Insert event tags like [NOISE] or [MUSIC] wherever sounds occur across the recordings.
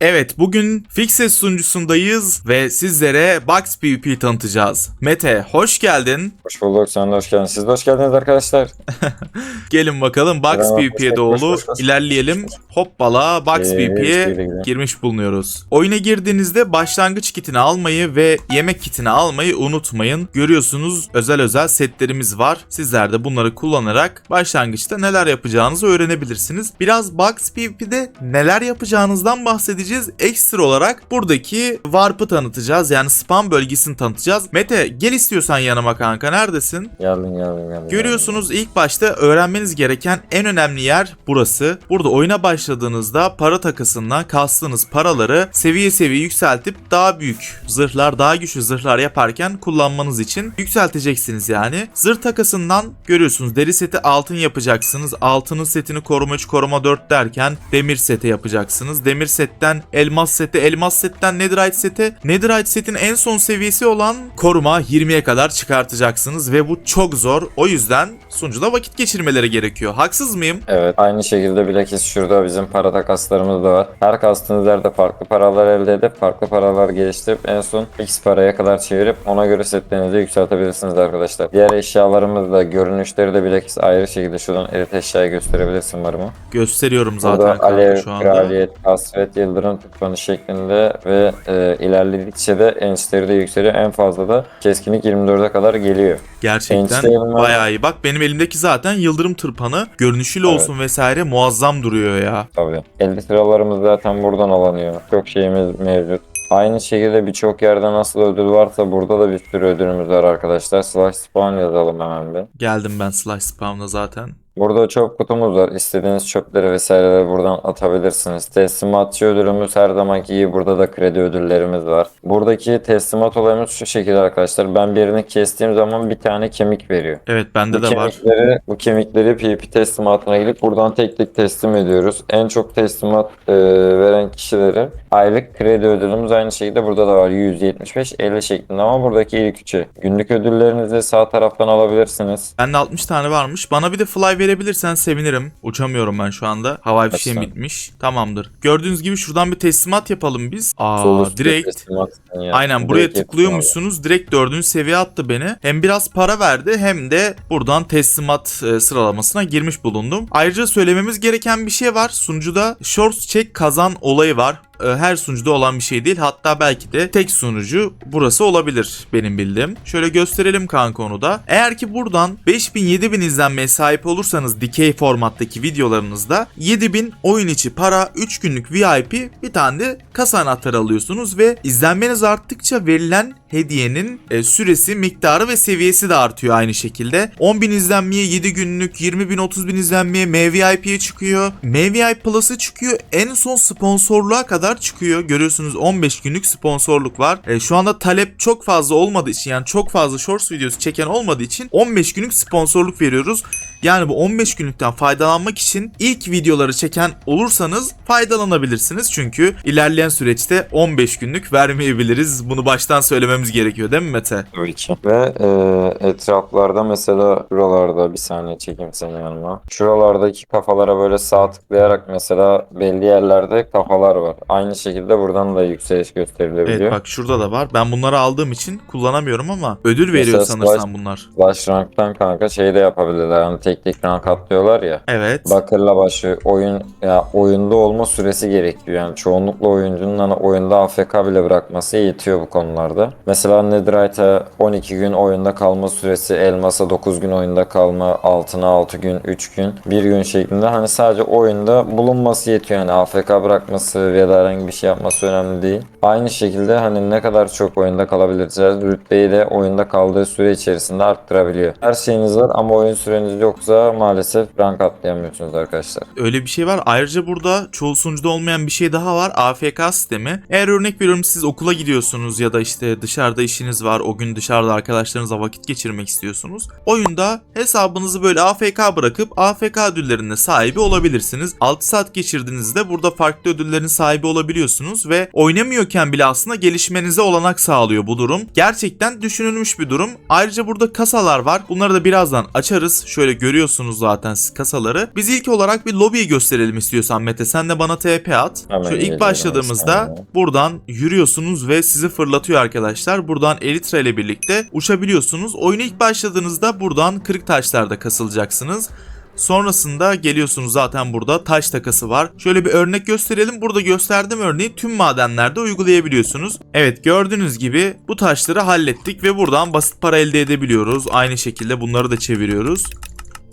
Evet bugün Fixes sunucusundayız ve sizlere Box PvP tanıtacağız. Mete hoş geldin. Hoş bulduk. Sen de hoş geldin. Siz de hoş geldiniz arkadaşlar. [LAUGHS] Gelin bakalım Box PvP'ye doğru hoş- hoş- ilerleyelim. Hoppala Box Ee, PvP'ye girmiş bulunuyoruz. Oyuna girdiğinizde başlangıç kitini almayı ve yemek kitini almayı unutmayın. Görüyorsunuz özel özel setlerimiz var. Sizler de bunları kullanarak başlangıçta neler yapacağınızı öğrenebilirsiniz. Biraz Box PvP'de neler yapacağınızdan bahsedeceğiz. Ekstra olarak buradaki Warp'ı tanıtacağız. Yani spam bölgesini tanıtacağız. Mete gel istiyorsan yanıma kanka. Neredesin? Geldim geldim geldim. Görüyorsunuz ilk başta öğrenmeniz gereken en önemli yer burası. Burada oyuna başladığınızda para takısından kastığınız paraları seviye seviye yükseltip daha büyük zırhlar, daha güçlü zırhlar yaparken kullanmanız için yükselteceksiniz yani. Zırh takasından görüyorsunuz deri seti altın yapacaksınız. Altının setini koruma 3 koruma 4 derken demir seti yapacaksınız. Demir setten elmas seti, elmas setten netherite seti. Netherite setin en son seviyesi olan koruma 20'ye kadar çıkartacaksınız ve bu çok zor. O yüzden sunucuda vakit geçirmeleri gerekiyor. Haksız mıyım? Evet. Aynı şekilde bilakis şurada bizim para takaslarımız da var. Her kastığınız yerde farklı paralar elde edip farklı paralar geliştirip en son X paraya kadar çevirip ona göre setlerinizi yükseltebilirsiniz arkadaşlar. Diğer eşyalarımız da görünüşleri de bilakis ayrı şekilde şuradan erit eşyayı gösterebilirsin var mı? Gösteriyorum zaten Burada kanka alev, şu anda. kraliyet, kasvet, yıldırım tutmanı şeklinde ve e, ilerledikçe de ençleri de yükseliyor. En fazla da keskinlik 24'e kadar geliyor. Gerçekten Enişte bayağı iyi. Bak benim elimdeki zaten yıldırım tırpanı. Görünüşüyle Evet. olsun vesaire muazzam duruyor ya. Tabii. Elde sıralarımız zaten buradan alınıyor. Çok şeyimiz mevcut. Aynı şekilde birçok yerde nasıl ödül varsa burada da bir sürü ödülümüz var arkadaşlar. Slash spawn yazalım hemen bir. Geldim ben slash spam'da zaten. Burada çöp kutumuz var. İstediğiniz çöpleri vesaireleri buradan atabilirsiniz. Teslimatçı ödülümüz her zamanki iyi. Burada da kredi ödüllerimiz var. Buradaki teslimat olayımız şu şekilde arkadaşlar. Ben birini kestiğim zaman bir tane kemik veriyor. Evet bende Bu de var. kemikleri, bu kemikleri PvP teslimatına gidip buradan tek tek teslim ediyoruz. En çok teslimat e, veren kişileri aylık kredi ödülümüz aynı şekilde burada da var. 175 50 şeklinde ama buradaki ilk üçü. Günlük ödüllerinizi sağ taraftan alabilirsiniz. Bende 60 tane varmış. Bana bir de fly verebilirsen sevinirim. Uçamıyorum ben şu anda. Havai fişeğim tane? bitmiş. Tamamdır. Gördüğünüz gibi şuradan bir teslimat yapalım biz. Aa Sol üstte direkt. Aynen buraya Direkt tıklıyormuşsunuz. Direkt dördüncü seviye attı beni. Hem biraz para verdi hem de buradan teslimat e, sıralamasına girmiş bulundum. Ayrıca söylememiz gereken bir şey var. Sunucuda shorts check kazan olayı var. E, Her sunucuda olan bir şey değil. Hatta belki de tek sunucu burası olabilir benim bildiğim. Şöyle gösterelim kanka onu da. Eğer ki buradan 5000-7000 izlenmeye sahip olursanız dikey formattaki videolarınızda 7000 oyun içi para 3 günlük VIP bir tane de kasa anahtarı alıyorsunuz ve izlenmeniz arttıkça verilen hediyenin e, süresi, miktarı ve seviyesi de artıyor aynı şekilde. 10.000 izlenmeye 7 günlük, 20.000 30.000 izlenmeye MVIP'ye çıkıyor. MVIP Plus'ı çıkıyor. En son sponsorluğa kadar çıkıyor. Görüyorsunuz 15 günlük sponsorluk var. E, şu anda talep çok fazla olmadığı için yani çok fazla shorts videosu çeken olmadığı için 15 günlük sponsorluk veriyoruz. Yani bu 15 günlükten faydalanmak için ilk videoları çeken olursanız faydalanabilirsiniz. Çünkü ilerleyen süreçte 15 günlük vermeyebiliriz. Bunu baştan söylememiz gerekiyor değil mi Mete? Tabii ki. Ve e, etraflarda mesela şuralarda bir saniye çekeyim seni yanıma. Şuralardaki kafalara böyle sağ tıklayarak mesela belli yerlerde kafalar var. Aynı şekilde buradan da yükseliş gösterilebiliyor. Evet bak şurada da var. Ben bunları aldığım için kullanamıyorum ama ödül veriyor Mesela sanırsam bunlar. Flash Rank'tan kanka şey de yapabilirler. Hani tek tek rank atlıyorlar ya. Evet. Bakırla başı oyun ya oyunda olma süresi gerekiyor. Yani çoğunlukla oyuncunun hani oyunda AFK bile bırakması yetiyor bu konularda. Mesela Netherite'a 12 gün oyunda kalma süresi, Elmas'a 9 gün oyunda kalma, Altın'a 6 gün, 3 gün, 1 gün şeklinde hani sadece oyunda bulunması yetiyor. Yani AFK bırakması ya da herhangi bir şey yapması önemli değil. Aynı şekilde hani ne kadar çok oyunda kalabilirsiniz rütbeyi de oyunda kaldığı süre içerisinde arttırabiliyor. Her şeyiniz var ama oyun süreniz yoksa maalesef rank atlayamıyorsunuz arkadaşlar. Öyle bir şey var. Ayrıca burada çoğu sunucuda olmayan bir şey daha var. AFK sistemi. Eğer örnek veriyorum siz okula gidiyorsunuz ya da işte dışarıda işiniz var. O gün dışarıda arkadaşlarınızla vakit geçirmek istiyorsunuz. Oyunda hesabınızı böyle AFK bırakıp AFK ödüllerine sahibi olabilirsiniz. 6 saat geçirdiğinizde burada farklı ödüllerin sahibi olabiliyorsunuz ve oynamıyorken bile aslında gelişmenize olanak sağlıyor bu durum. Gerçekten düşünülmüş bir durum. Ayrıca burada kasalar var. Bunları da birazdan açarız. Şöyle görüyorsunuz zaten siz kasaları. Biz ilk olarak bir lobiyi gösterelim istiyorsan Mete. Sen de bana TP at. Şöyle ilk başladığımızda buradan yürüyorsunuz ve sizi fırlatıyor arkadaşlar. Buradan Elytra ile birlikte uçabiliyorsunuz. Oyuna ilk başladığınızda buradan kırık taşlarda kasılacaksınız. Sonrasında geliyorsunuz zaten burada taş takası var. Şöyle bir örnek gösterelim. Burada gösterdiğim örneği tüm madenlerde uygulayabiliyorsunuz. Evet gördüğünüz gibi bu taşları hallettik ve buradan basit para elde edebiliyoruz. Aynı şekilde bunları da çeviriyoruz.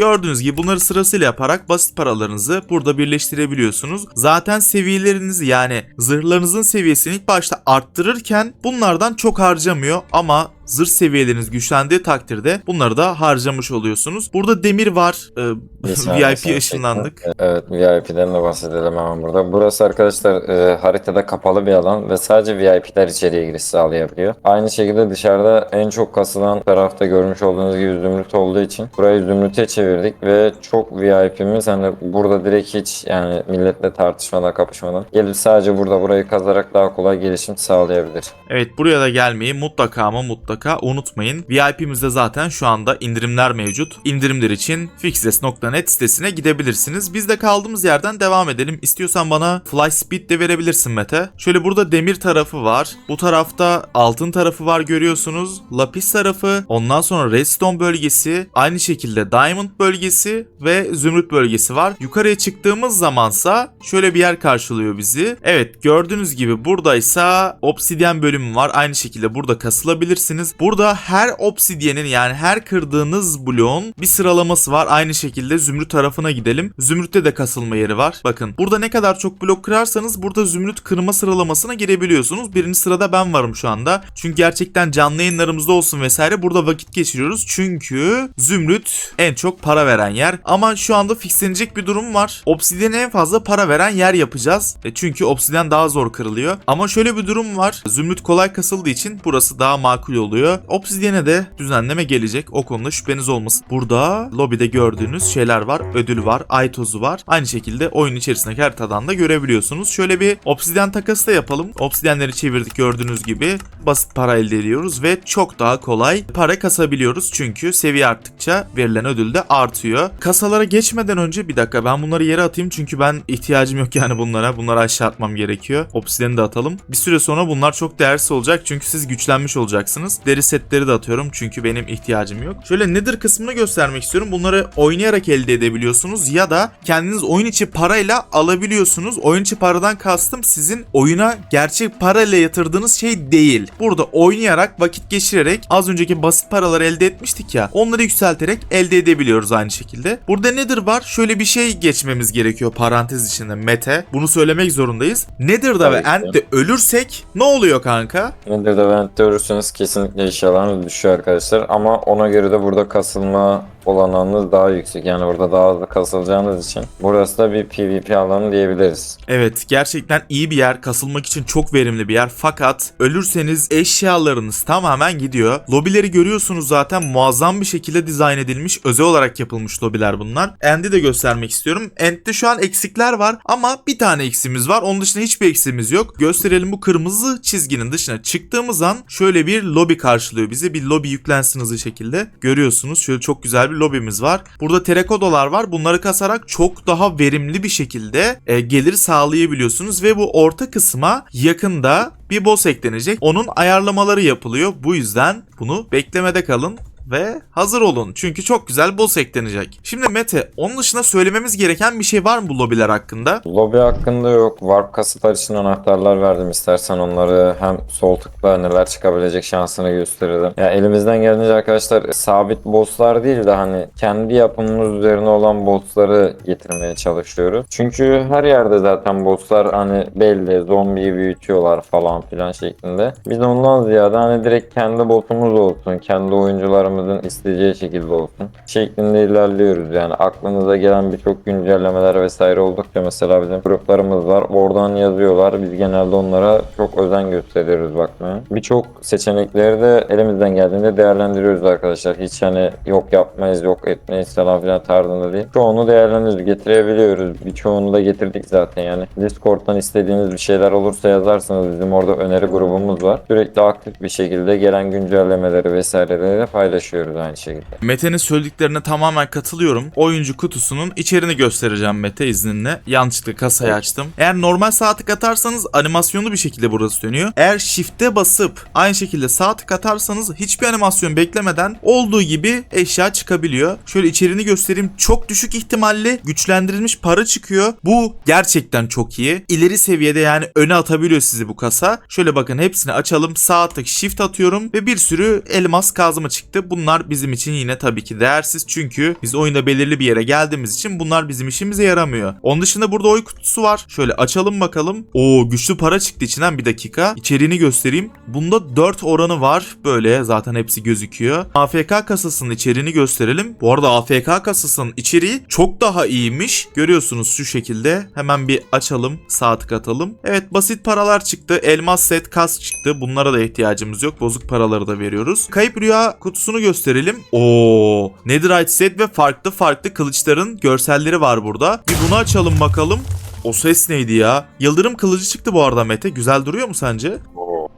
Gördüğünüz gibi bunları sırasıyla yaparak basit paralarınızı burada birleştirebiliyorsunuz. Zaten seviyelerinizi yani zırhlarınızın seviyesini ilk başta arttırırken bunlardan çok harcamıyor ama zırh seviyeleriniz güçlendiği takdirde bunları da harcamış oluyorsunuz. Burada demir var. Ee, [LAUGHS] VIP ışınlandık. Evet VIP'den de bahsedelim hemen burada. Burası arkadaşlar e, haritada kapalı bir alan ve sadece VIP'ler içeriye giriş sağlayabiliyor. Aynı şekilde dışarıda en çok kasılan tarafta görmüş olduğunuz gibi zümrüt olduğu için burayı zümrüte çevirdik ve çok VIP'miz hani burada direkt hiç yani milletle tartışmadan kapışmadan gelip sadece burada burayı kazarak daha kolay gelişim sağlayabilir. Evet buraya da gelmeyi mutlaka ama mutlaka unutmayın. VIP'mizde zaten şu anda indirimler mevcut. İndirimler için fixes.net sitesine gidebilirsiniz. Biz de kaldığımız yerden devam edelim. İstiyorsan bana fly speed de verebilirsin Mete. Şöyle burada demir tarafı var. Bu tarafta altın tarafı var görüyorsunuz. Lapis tarafı. Ondan sonra redstone bölgesi. Aynı şekilde diamond bölgesi ve zümrüt bölgesi var. Yukarıya çıktığımız zamansa şöyle bir yer karşılıyor bizi. Evet gördüğünüz gibi buradaysa obsidyen bölümü var. Aynı şekilde burada kasılabilirsiniz. Burada her obsidyenin yani her kırdığınız bloğun bir sıralaması var. Aynı şekilde zümrüt tarafına gidelim. Zümrütte de kasılma yeri var. Bakın burada ne kadar çok blok kırarsanız burada zümrüt kırma sıralamasına girebiliyorsunuz. Birinci sırada ben varım şu anda. Çünkü gerçekten canlı yayınlarımızda olsun vesaire burada vakit geçiriyoruz. Çünkü zümrüt en çok para veren yer. Ama şu anda fixlenecek bir durum var. Obsidyene en fazla para veren yer yapacağız. E çünkü obsidyen daha zor kırılıyor. Ama şöyle bir durum var. Zümrüt kolay kasıldığı için burası daha makul oluyor. Obsidyene de düzenleme gelecek. O konuda şüpheniz olmasın. Burada lobide gördüğünüz şeyler var. Ödül var. Ay tozu var. Aynı şekilde oyun içerisindeki haritadan da görebiliyorsunuz. Şöyle bir obsidyen takası da yapalım. Obsidyenleri çevirdik gördüğünüz gibi. Basit para elde ediyoruz ve çok daha kolay para kasabiliyoruz. Çünkü seviye arttıkça verilen ödül de artıyor. Kasalara geçmeden önce bir dakika ben bunları yere atayım çünkü ben ihtiyacım yok yani bunlara. Bunları aşağı atmam gerekiyor. Obsidyeni de atalım. Bir süre sonra bunlar çok değersiz olacak çünkü siz güçlenmiş olacaksınız. Deri setleri de atıyorum çünkü benim ihtiyacım yok. Şöyle Nether kısmını göstermek istiyorum. Bunları oynayarak elde edebiliyorsunuz ya da kendiniz oyun içi parayla alabiliyorsunuz. Oyun içi paradan kastım sizin oyuna gerçek parayla yatırdığınız şey değil. Burada oynayarak vakit geçirerek az önceki basit paraları elde etmiştik ya. Onları yükselterek elde edebiliyoruz aynı şekilde. Burada Nether var. Şöyle bir şey geçmemiz gerekiyor parantez içinde Mete. Bunu söylemek zorundayız. Nether'da ve Tabii ki. End'de ölürsek ne oluyor kanka? Nedir de Vent'te ölürseniz kesinlikle iş alanı düşüyor arkadaşlar. Ama ona göre de burada kasılma olanağınız daha yüksek. Yani burada daha hızlı kasılacağınız için. Burası da bir PvP alanı diyebiliriz. Evet gerçekten iyi bir yer. Kasılmak için çok verimli bir yer. Fakat ölürseniz eşyalarınız tamamen gidiyor. Lobileri görüyorsunuz zaten muazzam bir şekilde dizayn edilmiş. Özel olarak yapılmış lobiler bunlar. End'i de göstermek istiyorum. End'de şu an eksikler var ama bir tane eksimiz var. Onun dışında hiçbir eksimiz yok. Gösterelim bu kırmızı çizginin dışına çıktığımız an şöyle bir lobi karşılıyor bizi. Bir lobi yüklensin hızlı şekilde. Görüyorsunuz şöyle çok güzel bir lobimiz var. Burada terakodalar var. Bunları kasarak çok daha verimli bir şekilde e, gelir sağlayabiliyorsunuz ve bu orta kısma yakında bir boss eklenecek. Onun ayarlamaları yapılıyor. Bu yüzden bunu beklemede kalın ve hazır olun. Çünkü çok güzel boss eklenecek. Şimdi Mete, onun dışında söylememiz gereken bir şey var mı bu lobiler hakkında? Lobi hakkında yok. Warp kasıtlar için anahtarlar verdim. İstersen onları hem sol tıkla neler çıkabilecek şansını gösterelim. Ya elimizden geldiğince arkadaşlar sabit bosslar değil de hani kendi yapımımız üzerine olan bossları getirmeye çalışıyoruz. Çünkü her yerde zaten bosslar hani belli zombiyi büyütüyorlar falan filan şeklinde. Biz ondan ziyade hani direkt kendi boss'umuz olsun, kendi oyuncularımız oyuncularımızın isteyeceği şekilde olsun şeklinde ilerliyoruz. Yani aklınıza gelen birçok güncellemeler vesaire oldukça mesela bizim gruplarımız var. Oradan yazıyorlar. Biz genelde onlara çok özen gösteriyoruz bakmaya. Birçok seçenekleri de elimizden geldiğinde değerlendiriyoruz arkadaşlar. Hiç hani yok yapmayız, yok etmeyiz falan filan tarzında değil. Çoğunu değerlendiriyoruz, getirebiliyoruz. Birçoğunu da getirdik zaten yani. Discord'dan istediğiniz bir şeyler olursa yazarsınız. Bizim orada öneri grubumuz var. Sürekli aktif bir şekilde gelen güncellemeleri vesaireleri de paylaşıyoruz aynı şekilde. Mete'nin söylediklerine tamamen katılıyorum. Oyuncu kutusunun içerini göstereceğim Mete izninle. Yanlışlıkla kasayı açtım. Eğer normal sağ tık atarsanız animasyonlu bir şekilde burası dönüyor. Eğer shift'e basıp aynı şekilde sağ tık atarsanız hiçbir animasyon beklemeden olduğu gibi eşya çıkabiliyor. Şöyle içeriğini göstereyim. Çok düşük ihtimalle güçlendirilmiş para çıkıyor. Bu gerçekten çok iyi. İleri seviyede yani öne atabiliyor sizi bu kasa. Şöyle bakın hepsini açalım. Sağ tık shift atıyorum ve bir sürü elmas kazma çıktı. Bunlar bizim için yine tabii ki değersiz. Çünkü biz oyunda belirli bir yere geldiğimiz için bunlar bizim işimize yaramıyor. Onun dışında burada oy kutusu var. Şöyle açalım bakalım. Oo güçlü para çıktı içinden bir dakika. İçeriğini göstereyim. Bunda 4 oranı var. Böyle zaten hepsi gözüküyor. AFK kasasının içeriğini gösterelim. Bu arada AFK kasasının içeriği çok daha iyiymiş. Görüyorsunuz şu şekilde. Hemen bir açalım. Sağ tık atalım. Evet basit paralar çıktı. Elmas set kas çıktı. Bunlara da ihtiyacımız yok. Bozuk paraları da veriyoruz. Kayıp rüya kutusunu gösterelim. Oo, Netherite set ve farklı farklı kılıçların görselleri var burada. Bir bunu açalım bakalım. O ses neydi ya? Yıldırım kılıcı çıktı bu arada Mete. Güzel duruyor mu sence? Oo,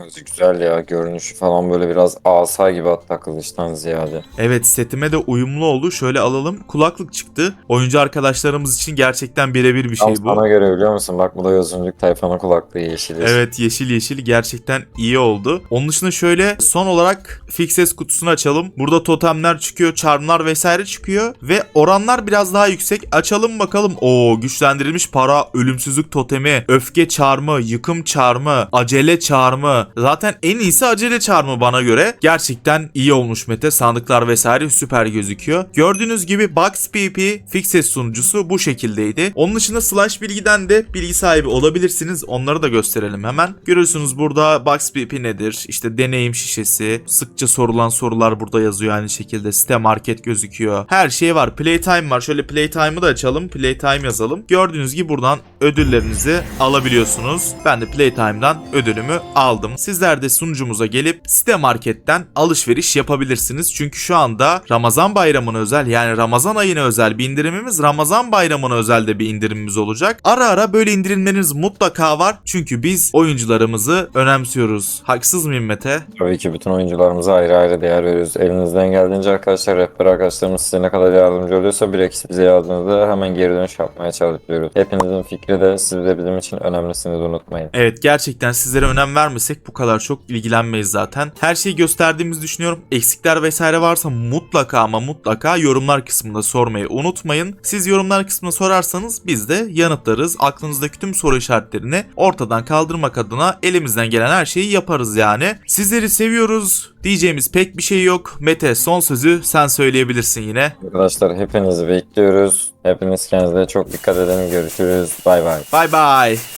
Hızı güzel ya. Görünüşü falan böyle biraz asa gibi hatta kılıçtan ziyade. Evet setime de uyumlu oldu. Şöyle alalım. Kulaklık çıktı. Oyuncu arkadaşlarımız için gerçekten birebir bir şey Tam bu. sana göre biliyor musun? Bak bu da Yozuncuk tayfanın kulaklığı yeşil. Evet yeşil yeşil gerçekten iyi oldu. Onun dışında şöyle son olarak Fixes kutusunu açalım. Burada totemler çıkıyor, charmlar vesaire çıkıyor ve oranlar biraz daha yüksek. Açalım bakalım. Oo güçlendirilmiş para, ölümsüzlük totemi, öfke charmı, yıkım charmı, acele Zaten en iyisi acele charmı bana göre. Gerçekten iyi olmuş Mete. Sandıklar vesaire süper gözüküyor. Gördüğünüz gibi Box PP Fixes sunucusu bu şekildeydi. Onun dışında Slash Bilgi'den de bilgi sahibi olabilirsiniz. Onları da gösterelim hemen. Görüyorsunuz burada Box PP nedir? İşte deneyim şişesi. Sıkça sorulan sorular burada yazıyor aynı şekilde. Site market gözüküyor. Her şey var. Playtime var. Şöyle Playtime'ı da açalım. Playtime yazalım. Gördüğünüz gibi buradan ödüllerinizi alabiliyorsunuz. Ben de Playtime'dan ödülümü aldım. Sizler de sunucumuza gelip site marketten alışveriş yapabilirsiniz. Çünkü şu anda Ramazan bayramına özel yani Ramazan ayına özel bir indirimimiz, Ramazan bayramına özel de bir indirimimiz olacak. Ara ara böyle indirimleriniz mutlaka var. Çünkü biz oyuncularımızı önemsiyoruz. Haksız mıyım Mete? Tabii ki bütün oyuncularımıza ayrı ayrı değer veriyoruz. Elinizden geldiğince arkadaşlar rehber arkadaşlarımız size ne kadar yardımcı oluyorsa bir eksi bize yazdığınızda hemen geri dönüş yapmaya çalışıyoruz. Hepinizin fikri de siz de bizim için önemlisini de unutmayın. Evet gerçekten sizlere önem vermesek bu kadar çok ilgilenmeyiz zaten. Her şeyi gösterdiğimizi düşünüyorum. Eksikler vesaire varsa mutlaka ama mutlaka yorumlar kısmında sormayı unutmayın. Siz yorumlar kısmına sorarsanız biz de yanıtlarız. Aklınızdaki tüm soru işaretlerini ortadan kaldırmak adına elimizden gelen her şeyi yaparız yani. Sizleri seviyoruz. Diyeceğimiz pek bir şey yok. Mete son sözü sen söyleyebilirsin yine. Arkadaşlar hepinizi bekliyoruz. Hepiniz kendinize çok dikkat edin. Görüşürüz. Bay bay. Bay bay.